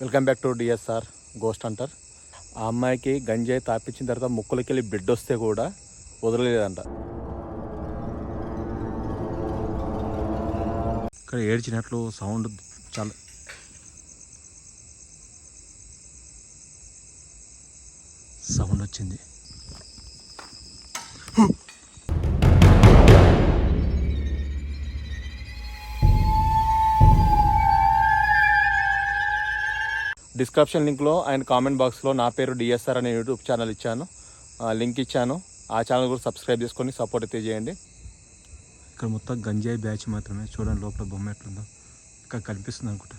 Welcome back to DSR ghost అంటర్ ఆ అమ్మాయికి గంజాయి తాపించిన తర్వాత ముక్కులకి వెళ్ళి బిడ్డ వస్తే కూడా వదలలేదంట. ఇక్కడ ఏడ్చినట్లు సౌండ్ చాలా సౌండ్ వచ్చింది. డిస్క్రిప్షన్ లింక్లో అండ్ కామెంట్ బాక్స్లో నా పేరు డిఎస్ఆర్ అనే యూట్యూబ్ ఛానల్ ఇచ్చాను. లింక్ ఇచ్చాను. ఆ ఛానల్ కూడా సబ్స్క్రైబ్ చేసుకొని సపోర్ట్ అయితే చేయండి. ఇక్కడ మొత్తం గంజాయి బ్యాచ్ మాత్రమే. చూడండి లోపల బొమ్మ ఎట్లుందో. ఇక్కడ కనిపిస్తుంది అనుకుంటా.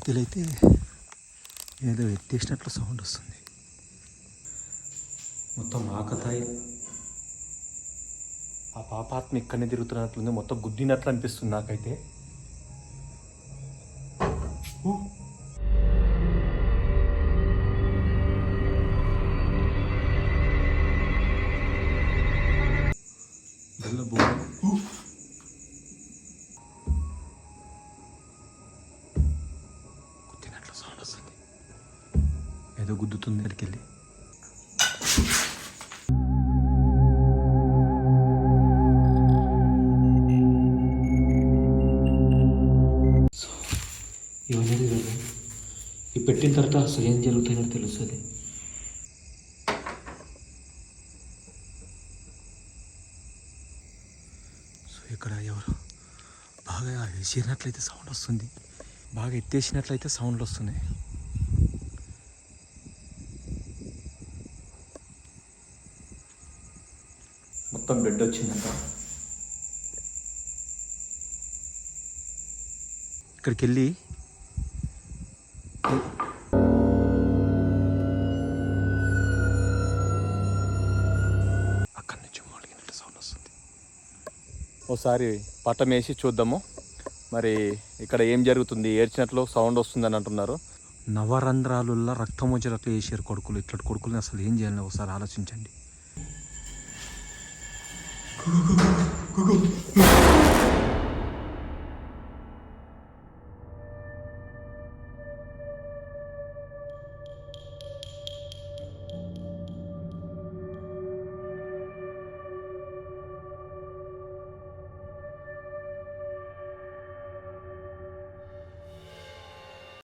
ఇక్కడికి అయితే ఏదో ఎత్తేసినట్లు సౌండ్ వస్తుంది. మొత్తం ఆకతాయి ఆ పాపాత్మ ఇక్కడనే తిరుగుతున్నట్లుంది మొత్తం గుద్దినట్లు అనిపిస్తుంది నాకైతే. ఊ. బెల్ల సౌండ్ వస్తుంది ఏదో గుద్దుతుంది ఇక్కడికి వెళ్ళి ఇవన్నీ కదా. ఈ పెట్టిన తర్వాత అసలు ఏం జరుగుతుందో తెలుస్తుంది. సో ఇక్కడ ఎవరు? బాగా వేసినట్లయితే సౌండ్ వస్తుంది. బాగా ఎత్తేసినట్లయితే సౌండ్లు వస్తున్నాయి. మొత్తం బెడ్ వచ్చిందంట. ఇక్కడికి వెళ్ళి అక్కడి నుంచి మొలిగినట్టు సౌండ్ వస్తుంది. ఒకసారి పట్టం వేసి చూద్దాము. మరి ఇక్కడ ఏం జరుగుతుంది? ఏడ్చినట్లు సౌండ్ వస్తుందని అంటున్నారు. నవరంధ్రాలుల్లో రక్తం వచ్చేటట్లు వేసారు కొడుకులు. ఇట్లాంటి కొడుకుల్ని అసలు ఏం చేయాలని ఒకసారి ఆలోచించండి.